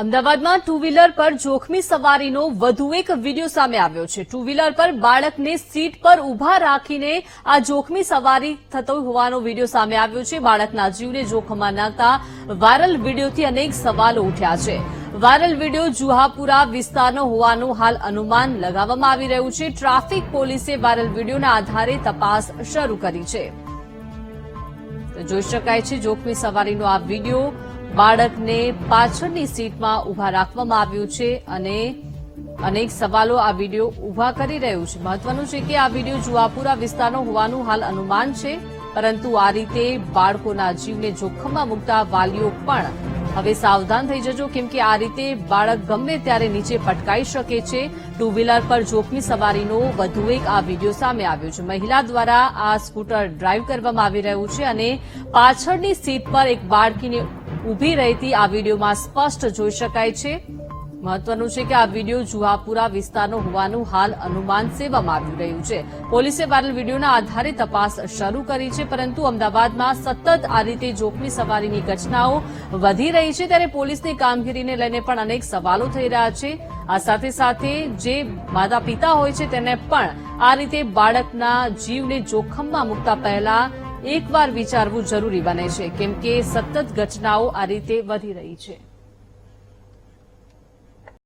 અમદાવાદમાં two wheeler પર જોખમી સવારીનો વધુ એક વીડિયો સામે આવ્યો છે. ટુ વ્હીલર પર બાળકને સીટ પર ઊભા રાખીને આ જોખમી સવારી થતો હોવાનો વીડિયો સામે આવ્યો છે. બાળકના જીવને જોખમમાં નાખતા વાયરલ વિડીયોથી અનેક સવાલો ઉઠ્યા છે. વાયરલ વીડિયો જુહાપુરા વિસ્તારનો હોવાનું હાલ અનુમાન લગાવવામાં આવી રહ્યું છે. ટ્રાફિક પોલીસે વાયરલ વિડીયોના આધારે તપાસ શરૂ કરી છે. જોઈ શકાય છે, જોખમી સવારીનો આ વીડિયો બાળકને પાછળની સીટમાં ઊભા રાખવામાં આવ્યું છે અને અનેક સવાલો આ વીડિયો ઊભા કરી રહ્યું છે. મહત્વનું છે કે આ વીડિયો જુવાપુરા વિસ્તારનો હોવાનું હાલ અનુમાન છે, પરંતુ આ રીતે બાળકોના જીવને જોખમમાં મૂકતા વાલીઓ પણ હવે સાવધાન થઈ જજો, કેમ કે આ રીતે બાળક ગમે ત્યારે નીચે પટકાઈ શકે છે. ટુ વ્હીલર પર જોખમી સવારીનો વધુ એક આ વીડિયો સામે આવ્યો છે. મહિલા દ્વારા આ સ્કૂટર ડ્રાઈવ કરવામાં આવી રહ્યું છે અને પાછળની સીટ પર એક બાળકીને ઊભી રહેતી આ વિડીયોમાં સ્પષ્ટ જોઈ શકાય છે. મહત્વનું છે કે આ વીડિયો જુહાપુરા વિસ્તારનો હોવાનું હાલ અનુમાન સેવામાં આવી રહ્યું છે. પોલીસે વાયરલ વિડીયોના આધારે તપાસ શરૂ કરી છે, પરંતુ અમદાવાદમાં સતત આ રીતે જોખમી સવારીની ઘટનાઓ વધી રહી છે, ત્યારે પોલીસની કામગીરીને લઈને પણ અનેક સવાલો થઈ રહ્યા છે. આ સાથે સાથે જે માતા પિતા હોય છે, તેને પણ આ રીતે બાળકના જીવને જોખમમાં મૂકતા પહેલા એકવાર વિચારવું જરૂરી બને છે, કેમ કે સતત ઘટનાઓ આ રીતે વધી રહી છે.